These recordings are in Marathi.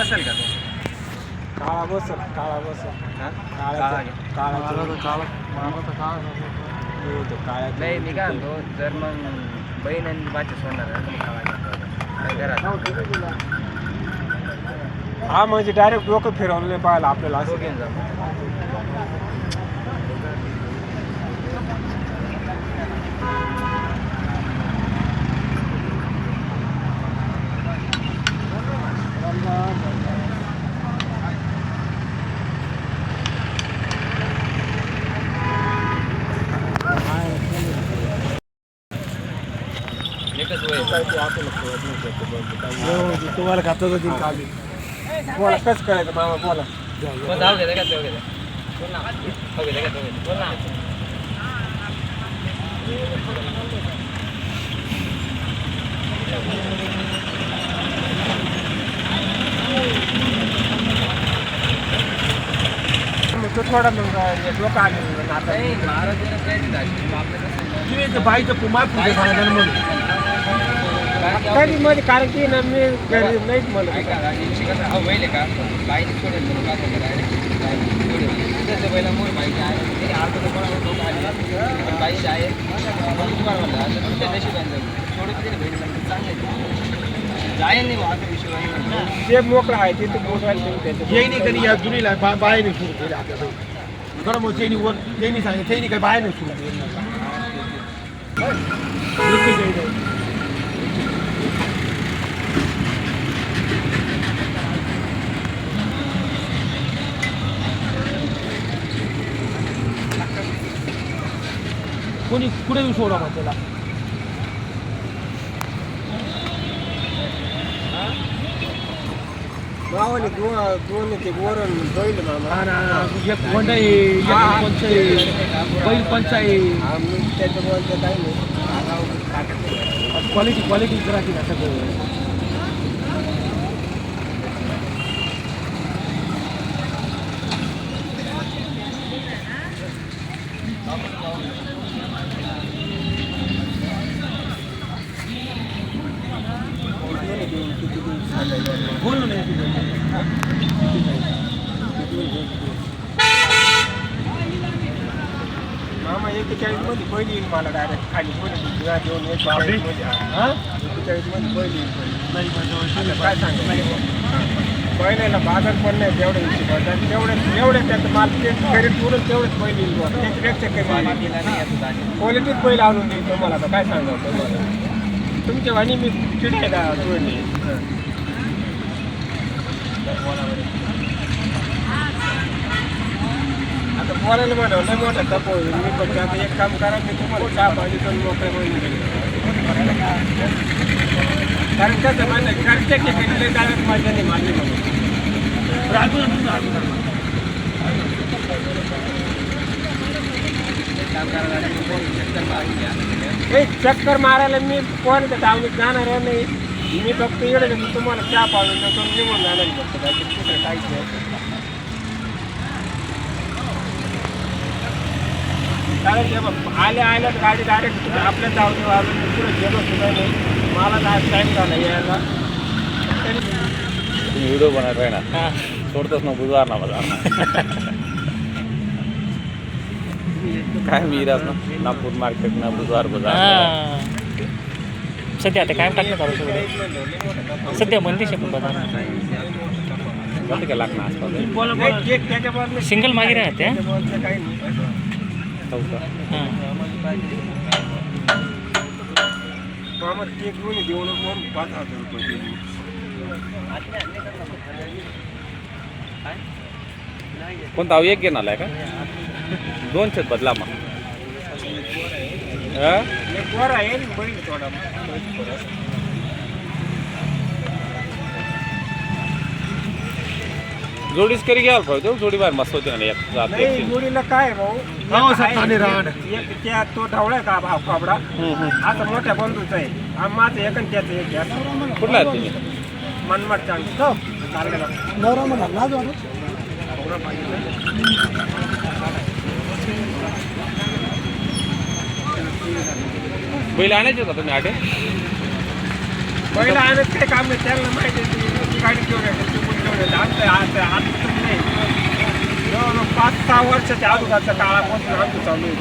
बसेल का तो? काळा बसल काळा बसल. हा? काळा काळा काळा घे. काळ्या नाही मी काय म्हणतो जर मग बहीण आणि बाची सोडणार आहे, काळा. काय घरात. हा म्हणजे डायरेक्ट डोकं फिरवलं नाही पाहिलं आपल्याला असं. घेऊन जा एकच वय आहे. काय ते. तुम्हाला खातं होती खाली बोला कसं कळायचं मामा बोला. कोण जाऊ का बोल ना. हो का तो घेते बोल ना. मग तो थोडा लोक आले. आता बाईचं कुमार पुढे सांगायचं म्हणून. की कधी मध्ये कारण की ना मी घरी नाहीच हा बैल का? बाईने सोडेल बैला मोर बाईचे आहे ते अर्ध कोणाला लोक आले पण बाईचे आहे म्हणून तुम्हाला म्हणलं आता तुमच्या नशिबाने जाऊ. सोडत तरी बहिणी म्हणते चांगले जाईल नाही बा, असा विषय नाही म्हणलं. जे मोकळं आहे ते तर मोकळं येईनी कधी या जुनीला बा बायाने सुरू केले आपल्याला बरं मग त्यांनी वर त्यांनी सांगितलं त्यांनी काय बायाने सुरू केलं. कोणी कुठे येऊ सोडा मग त्याला? गावाने दोन दोन ते गोरण बैल मामा. हा ना एक आहे एक. पंच आहे. बैल पंच आहे. आम्ही त्याच्यामुळे ते काही नाही क्वालिटी क्वालिटी करायची ना सगळं मामा एकेचाळीसमध्ये बैल येईल मला डायरेक्ट खाली. मध्ये. हा? एकेचाळीसमध्ये येईल आता काय सांगू? बैलाला बाजार पण नाही हिशोबात तेवढे. तेवढे त्याचं मार्केट खरेदी करून तेवढेच बुवा. त्याच्यापेक्षा कमी बाबा गेला नाही. क्वालिटीत बैल आणून देईल तुम्हाला आता. काय सांगावं तुम्हाला? तुमच्या वाणी मी चिडे का सोडली आता बोलायला म्हणा मोठा तप होईल. मी पण आता एक काम करा मी तुम्हाला चहा पाणी पण मोकळे होईल कारण कसं माझं घरच्या ठिकाणी जाण्यात माझ्या नाही मान्य म्हणून कोण चक्कर मारायला मी कोणाच्या टावणीत जाणार नाही. मी फक्त इकडे तुम्हाला चहा पाडून देतो आणि निघून जाणार फक्त कुठे काहीच नाही कारण की बघ, आल्या आल्याच गाडी डायरेक्ट आपल्या धावणी वाजून पुढे गेलो सुद्धा नाही. मला आज टाईम झाला यायला. तरी व्हिडिओ बनत राहणार सोडतच ना बुधवार ना माझा काय मी ना नागपूर मार्केट ना बुधवार बाजार सध्या आता काय टाकलं चालू सगळं सध्या आहे पण बाजार. बंद केला लागणार आसपास सिंगल मागे राहते हां मामा देऊन वरून पाच हजार रुपये दिले. कोणता अहो एक घेणार आहे का दोन छत बदला मग हा? एक वर आहे आणि थोडा जोडीच करी घ्यायला पाहिजे हो, जोडी बाहेर मस्त होती ना एक जात नाही एक. जोडीला काय भाऊ? हो, एक सर, आहे, पाणी राहण. एक त्या तो ढवळा आहे का भाव काबडा हम्म, हम्म. आता मोठ्या बंधूचा आहे. हा माझं एक आणि त्याचं एक घ्या. कुठला आहे तुम्ही? मनमाड चांगली. कारल्याला. नवरा म्हणा लाज वाटत बैल आणायचे का तुम्ही आठे? पहिला आणत काय काम नाही त्यांना माहिती आहे ती गाडी घेऊन आमचं आता आता नाही जवळजवळ पाच सहा वर्षाच्या अगोदरच्या काळापासून आमचं चालू आहे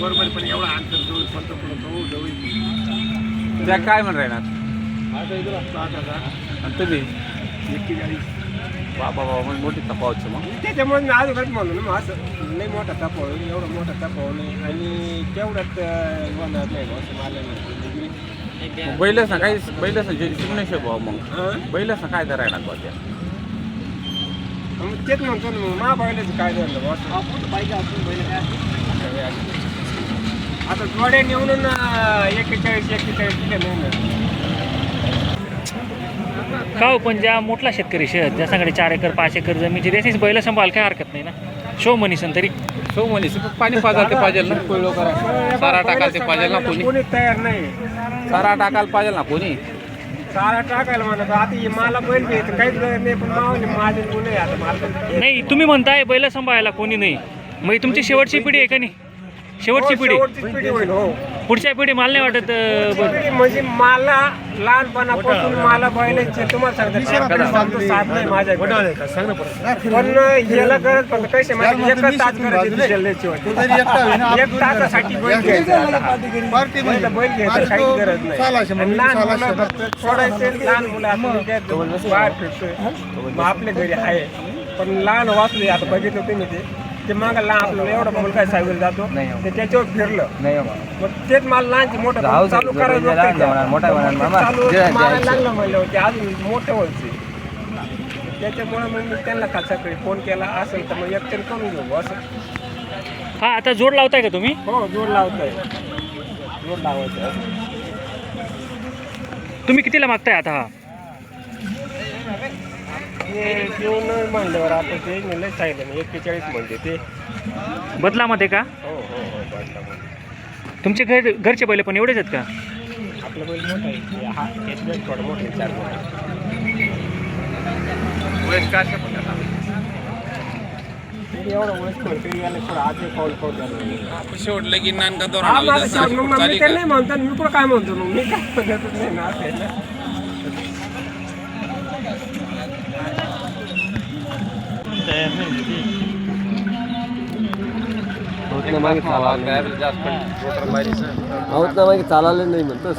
बरोबर पण एवढा अंतर जवळ पंतप्रधान जवळ जवळ त्या काय म्हणत राहणार आता इथं हजार आणि तुम्ही? एक्केचाळीस बाबा बाबा मग मोठी तपावच मग. त्याच्यामुळे मी अगोदरच म्हणलो ना मग असं नाही मोठा तपाव एवढा मोठा तपाव नाही आणि तेवढ्यात होणार नाही असं मला नाही बैलच ना काही बैलच ना शिकण्याशिवाय भाऊ मग? बैलच ना काय राहणार बा त्या मग तेच म्हणतो ना मग मा काय झालं बुवा, असं. आता जोड्या नेऊन एक्केचाळीस एक्केचाळीस दिले नाही ना का हो पण ज्या मोठला शेतकरी शहर ज्याच्याकडे चार एकर पाच एकर जमीनची त्याचीच बैल सांभाळ काय हरकत नाही ना? शो मनीसन तरी. सो म्हणे पाणी पाजायला ते पाहिजे ना सारा टाकायला ते पाहिजे ना कोणी? कोणी तयार नाही. सारा टाकायला पाहिजे ना कोणी? सारा टाकायला म्हणत आता हे मला बैल काहीच गरज नाही पण मावली माझे गुन्हे आता मला नाही तुम्ही म्हणताय बैल सांभाळायला कोणी नाही. मग ही तुमची शेवटची पिढी आहे का नाही? शेवटची हो, पिढी. हो. पुढच्या पिढी मला नाही वाटत म्हणजे मला लहानपणापासून मला बैलांचे तुम्हाला सांगतो साथ नाही परत. पण याला गरज फक्त पैसे माहिती एकच तास गरज जिल्ह्याची. एक तासासाठी बैल घ्यायचा बैल घ्यायचा काही गरज नाही. लहान मुलं फक्त सोडायचे लहान मुलं आपण बाहेर फिरतोय. आपल्या घरी आहे. पण लहान वाचले आता बघितलं तुम्ही ते. ते माग लहान आपल्याला एवढा मुलगा सायकल जातो. ते त्याच्यावर फिरलं. नाही मग तेच मला लहानचे मोठं राहू चालू करायचं लहान मोठा ते मामा. चालू जे आहे, मारायला द्यायचं. लागलं म्हणलं होते अजून मोठं व्हायचे. त्याच्यामुळे मग मी त्यांना सकाळी फोन केला असेल तर मग एकतर करून घेऊ असं. हा आता जोड लावताय का तुम्ही? हो जोड लावतोय. जोड लावायचं तुम्ही कितीला मागताय आता हा? ते घेऊन म्हणल्यावर आपण ते लय सांगितलं ना एक्केचाळीस म्हणते ते. बदलामध्ये का? हो हो हो बदला तुमचे घर घरचे बैल पण एवढेच आहेत का? आपलं बैल मोठा आहे ते हा एक बैल थोडं मोठं आहे, चार बैल. वयस काय असेल पण त्याला? ते एवढं वयस करतो याला थोडं आज एक पाऊल पाऊल झालं. आपण शेवट लगीन नानका हा दौरान माझं शेवट मग मी ते नाही म्हणतो मी पण काय म्हणतो मग? मी काय म्हणतच नाही ना असं आहे ना चालायला नाही म्हणतो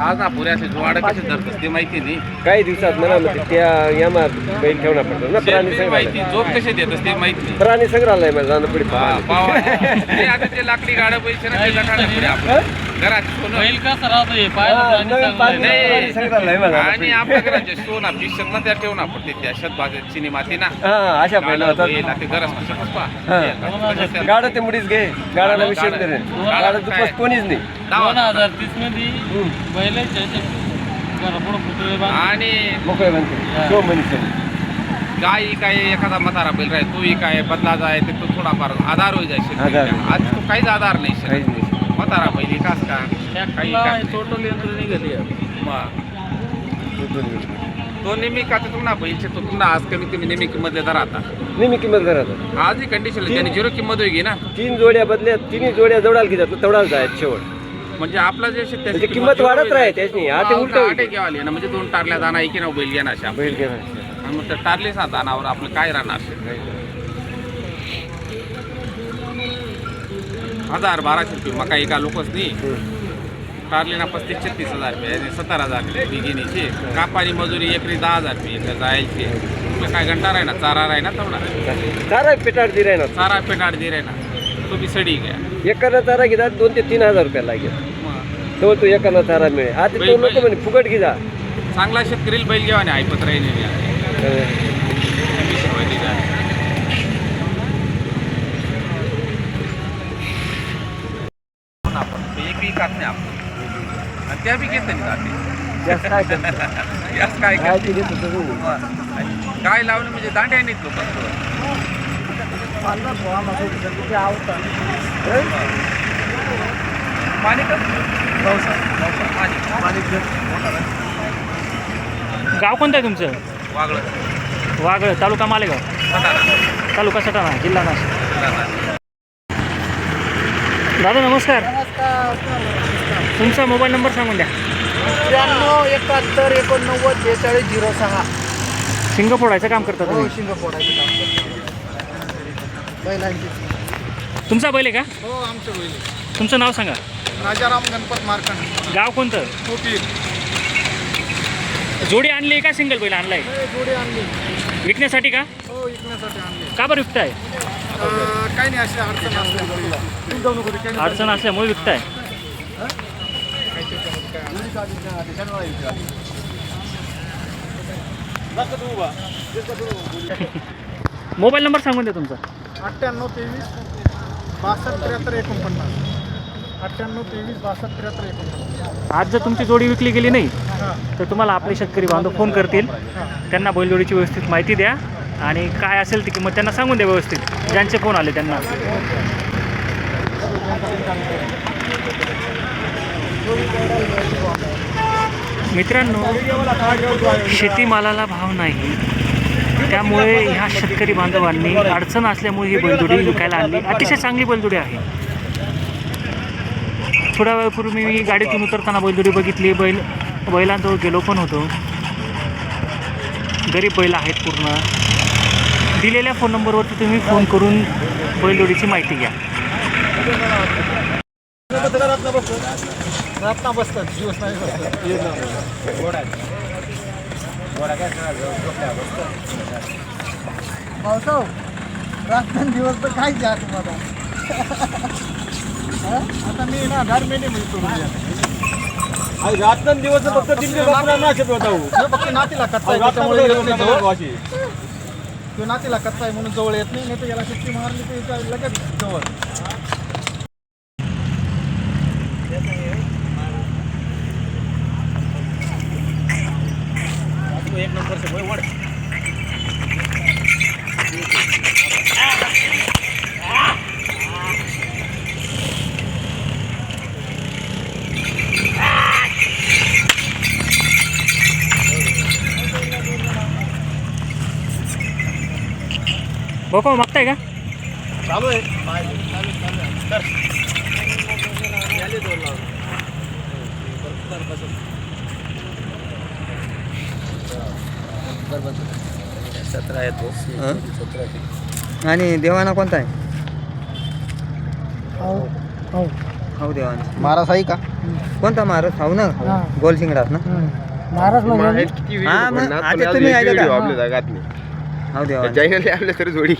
आज ना पुऱ्याचे जोवाड कसे धरतस ते माहिती नाही. काही दिवसात मला म्हणते त्या यामा बैल ठेवणार पडतो ना प्राणी माहिती जोप कसे देतस ते माहिती नाही. प्राणी संग्रहालय मला जाणं पुढे हा, पाव. ते आता ते लाकडी गाड्या पैसे ना ते आपण घरात सोनं प्राणी संग्रहालय मला आणि आपल्या घराचे सोना पिशत ना त्या ठेवणार पडते त्या शेतभाग चिनी माती ना. हा अशा होतात. आता ते हा. गाडा ते मुडीच घे. गाडाला विषय गाडा- करेन गाडा गाडा काय? दुपास कोणीच नाही. आणि मोकळे म्हणते तो गाई काय एखादा म्हातारा बैल राहील तोही काय बदला जाय ते तो थोडाफार आधार होई जाय. शेतकऱ्याला. आज तो काहीच आधार नाही काहीच. नाही. म्हातारा बैल कास का? काही का? मग तो नेहमी का? ते तुम्हाला बैलचे तो तुम्हाला आज कमी कमी नेहमी किंमत देता राहता. नेहमी किंमत करत आजही कंडिशन त्याने झिरो किंमत होई ना. तीन जोड्या बदल्या तिन्ही जोड्या जोडाल की जात तेवढाच जायत शेवट. म्हणजे आपला जे शेत- त्याची किंमत वाढत होईल, राहे त्याची. हा ते उलट आठे घ्यावाली ना म्हणजे दोन टारल्या दाना की ना बैल घेणार अशा. बैल घेणार. आणि मग त्या टारले सा दानावर आपलं काय राहणार? हजार बाराशे रुपये मका एका लोकच नाही. टारले ना पस्तीस छत्तीस हजार रुपये आणि सत्तर हजार रुपये बिगिनीचे. कापानी मजुरी एकरी दहा हजार रुपये इकडे जायचे. तुला काय घंटा राही ना चारा राही ना तेवढा. चारा पेटाड दि राहणार. चारा पेटाड दे राही ना तो बी सडी घ्या. एकाला चारा घेतात दोन ते तीन हजार रुपये लागेल. तेव्हा तो एकाला चारा मिळेल. आता तो लोक म्हणे फुकट घे जा. चांगला शेतकरी बैल घेवा नाही ऐकत राही नाही आपण एक बी खात नाही आपण आणि त्या बी घेत नाही जाते. जास्त काय काय लावलं म्हणजे दांड्या नाहीत लोक गाव कोणतं आहे तुमचं? वागळं. वागळ तालुका मालेगाव. तालुका सटाणा जिल्हा नाशिक. दादा नमस्कार. तुमचा मोबाईल नंबर सांगून द्या. त्र्याण्णव एकाहत्तर एकोणनव्वद बेचाळीस झिरो सहा. शिंग फोडायचं काम करता तुम्ही? शिंग फोडायचं काम करतो. बैलांची. तुमचा बैल आहे का? हो आमचं बैल तुमचं नाव सांगा. राजाराम गणपत मार्कंड. गाव कोणतं? कोपी. जोडी आणली का सिंगल बैल आणलाय? जोडी आणली. विकण्यासाठी का? हो विकण्यासाठी आणली. का बरं विकताय? अं, काही नाही अशी अडचण असल्यामुळे अडचण असल्यामुळे विकताय. मोबाईल नंबर सांगून द्या तुमचा. अठ्ठ्याण्णव तेवीस बासष्ट त्र्याहत्तर एकोणपन्नास. अठ्ठ्याण्णव तेवीस बासष्ट त्र्याहत्तर एकोणपन्नास. आज जर तुमची जोडी विकली गेली नाही हां. तर तुम्हाला आपले शेतकरी बांधव फोन करतील. त्यांना बैलजोडीची व्यवस्थित माहिती द्या. आणि काय असेल ती किंमत त्यांना सांगून द्या व्यवस्थित. ज्यांचे फोन आले त्यांना. मित्रांनो शेतीमालाला भाव नाही. त्यामुळे ह्या शेतकरी बांधवांनी अडचण असल्यामुळे ही बैलजोडी विकायला आणली. अतिशय चांगली बैलजोडी आहे. थोड्या वेळापूर्वी मी गाडीतून उतरताना बैलजोडी बघितली. बैल बैलांजवळ गेलो पण होतो. गरीब बैल आहेत पूर्ण. दिलेल्या फोन नंबरवरती तुम्ही फोन करून बैलजोडीची माहिती घ्या. रत्ना बसतात दिवस नाही पावसाव रात्र दिवस तर काय द्या तुम्हाला? हं? आता मी ना म्हणजे सोडून द्या रात्र दिवस फक्त दिवस नाशत होता हे फक्त नातीला कच्चा तो नातीला कच्चा आहे म्हणून जवळ येत नाही नाही तर याला शिट्टी मारली तर लगेच जवळ. बघा मागताय का? चालू आहे. चालू चालू आहे. कर. आणि देवाना कोणता आहे? हो देवाना महाराज आहे का? कोणता महाराज खाऊ ना? गोल शिंगडास ना? महाराज हा, मग आता तुम्ही ऐका का? आपल्या जगात नाही. हो देवा जैनाने आपल्या तरी जोडी.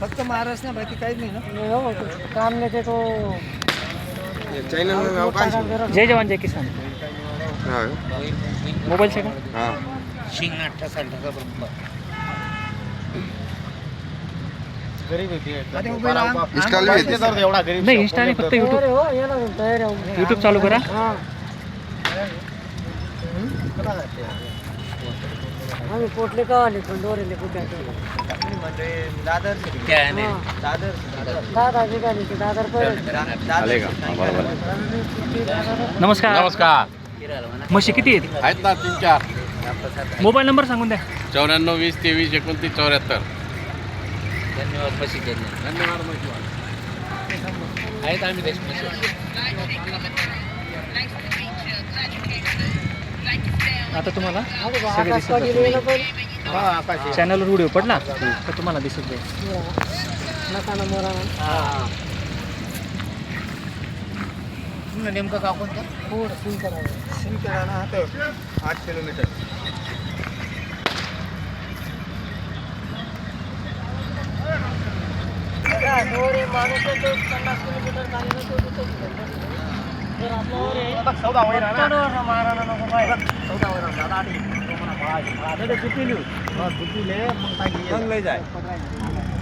फक्त महाराज ना बाकी काहीच नाही ना? काम नाही ते तो चॅनल नाव काय जय जवान जय किसान. हा. मोबाईल से का? हा. इंस्टॉल एवढा गरीब. नाही इंस्टा नाही फक्त युट्यूब युट्यूब चालू करा. आम्ही पोटले का आले पण डोरेले कुठे दादर. दादर दादा निघाले ते दादर नमस्कार. नमस्कार. म्हशी किती आहेत? आहेत ना तीन चार. मोबाईल नंबर सांगून द्या. चौऱ्याण्णव वीस तेवीस एकोणतीस चौऱ्याहत्तर. धन्यवाद म्हशी धन्यवाद आहेत आम्ही आता तुम्हाला सगळे दिसत असेल. चॅनलवर व्हिडिओ पडला? तर तुम्हाला दिसत जाईल. नेमकं का कोणतं? सिंकरा ना आठ किलोमीटर.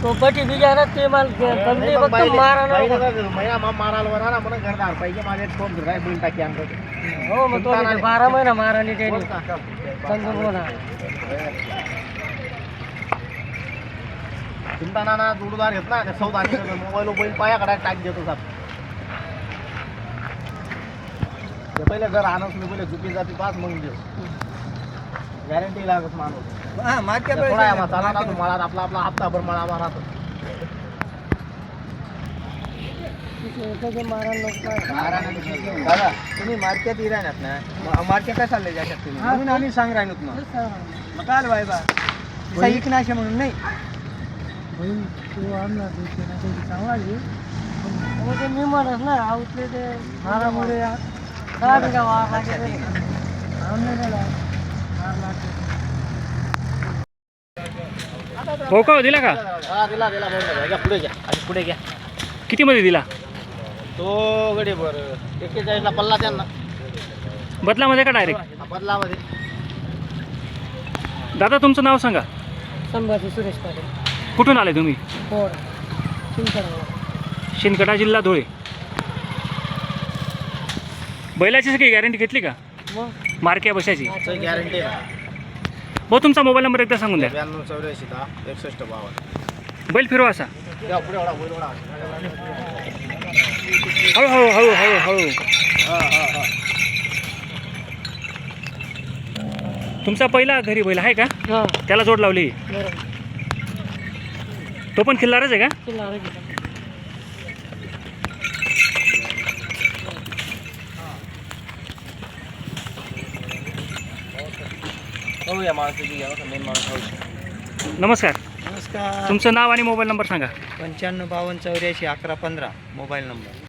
तो बटी बिघाना ते माल कमी फक्त मारा मारायला म्हणून घरदार पाहिजे माझे कोण काय बिल टाकी आणतो हो मग तो तिथे बारा महिना माराने त्याने समजून बोला चिंता नाना जोडदार घेत ना सौदा मोबाईल बैल पायाकडे टाक देतो साहेब ते पहिले घर आणत मी पहिले चुकी जाती पाच मग देऊ. गॅरंटी लागत माणूस. हा थोडा ना मळात आपला आपला हप्ता भर मळा मारा दादा तुम्ही मार्केट इराणात ना? मार्केट काय चाललंय जाशात तुम्ही? म्हणून आम्ही सांग राहिलोत ना. मग काय बाय बा सैनिक नाशे म्हणून नाही? मी म्हणत ना आवतले ते मारामुळे हो का हो, दिला का? हा दिला दिला घ्या पुढे घ्या. आणि पुढे घ्या. कितीमध्ये दिला? तो गडे बर एक्केचाळीसला पल्ला त्यांना. बदलामध्ये का डायरेक्ट बदलामध्ये. दादा तुमचं नाव सांगा. संभाजी सुरेश पाटील. कुठून आले तुम्ही? शिंदखेडा जिल्हा धुळे. बैलाची सगळी गॅरंटी घेतली का? मग? मार्क्या बशाची? गॅरंटी भाऊ तुमचा मोबाईल नंबर एकदा सांगून द्या. ब्याण्णव चौऱ्याऐंशी दहा एकसष्ट बावन्न. बैल फिरवा असा. या पुढे एवढा बैल एवढा हळू हळू हळू हळू हळू. हा हा हा. तुमचा पहिला घरी बैल आहे का? हा. त्याला जोड लावली. बरोबर तो पण खिल्लारच आहे का? या माणसाची मेन माणूस नमस्कार. नमस्कार. तुमचं नाव आणि मोबाईल नंबर सांगा. पंच्याण्णव बावन्न चौऱ्याऐंशी अकरा पंधरा मोबाईल नंबर